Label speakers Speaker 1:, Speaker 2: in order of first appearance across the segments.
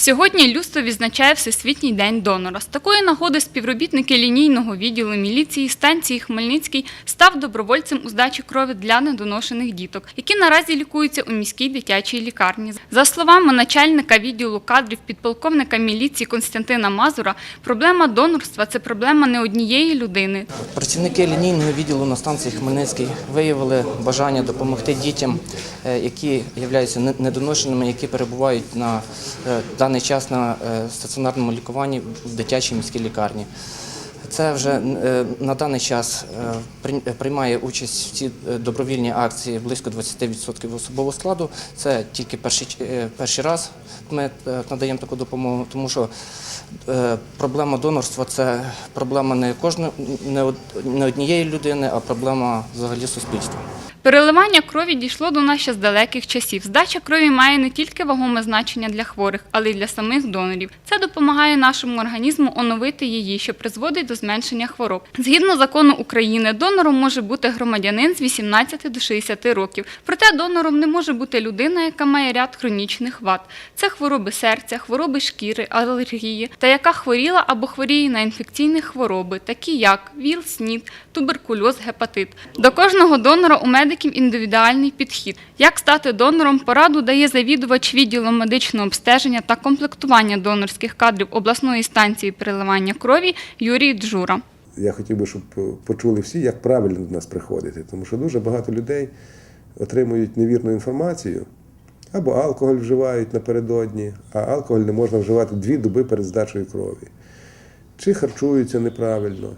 Speaker 1: Сьогодні людство відзначає Всесвітній день донора. З такої нагоди співробітники лінійного відділу міліції станції Хмельницький став добровольцем у здачі крові для недоношених діток, які наразі лікуються у міській дитячій лікарні. За словами начальника відділу кадрів підполковника міліції Константина Мазура, проблема донорства це проблема не однієї людини.
Speaker 2: Працівники лінійного відділу на станції Хмельницький виявили бажання допомогти дітям, е, які являються недоношеними, які перебувають на е, даний час на е, стаціонарному лікуванні в дитячій міській лікарні. Це вже е, на даний час е, прийм- приймає участь в цій добровільній акції близько 20% особового складу. Це тільки перший, перший раз ми надаємо таку допомогу, тому що проблема донорства це проблема не кожної не однієї людини, а проблема взагалі суспільства.
Speaker 1: Переливання крові дійшло до нас ще з далеких часів. Здача крові має не тільки вагоме значення для хворих, але й для самих донорів. Це допомагає нашому організму оновити її, що призводить до зменшення хвороб. Згідно закону України, донором може бути громадянин з 18 до 60 років. Проте донором не може бути людина, яка має ряд хронічних вад. Це хвороби серця, хвороби шкіри, алергії, та яка хворіла або хворіє на інфекційні хвороби, такі як ВІЛ, СНІД, туберкульоз, гепатит. До кожного донора у медиків індивідуальний підхід. Як стати донором, пораду дає завідувач відділу медичного обстеження та комплектування донорських кадрів обласної станції переливання крові Юрій Джура.
Speaker 3: Я хотів би, щоб почули всі, як правильно до нас приходити, тому що дуже багато людей отримують невірну інформацію або алкоголь вживають напередодні, а алкоголь не можна вживати дві доби перед здачею крові. Чи харчуються неправильно.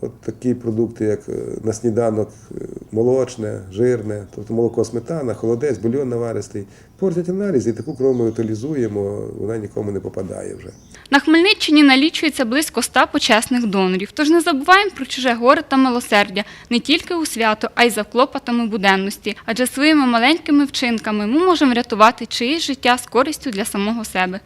Speaker 3: От такі продукти, як е, на сніданок е, молочне, жирне, тобто молоко сметана, холодець, бульйон наваристий, портять аналіз, і таку кров ми утилізуємо, вона нікому не попадає вже.
Speaker 1: На Хмельниччині налічується близько 100 почесних донорів. Тож не забуваємо про чуже горе та милосердя не тільки у свято, а й за клопотами буденності. Адже своїми маленькими вчинками ми можемо врятувати чиєсь життя з користю для самого себе.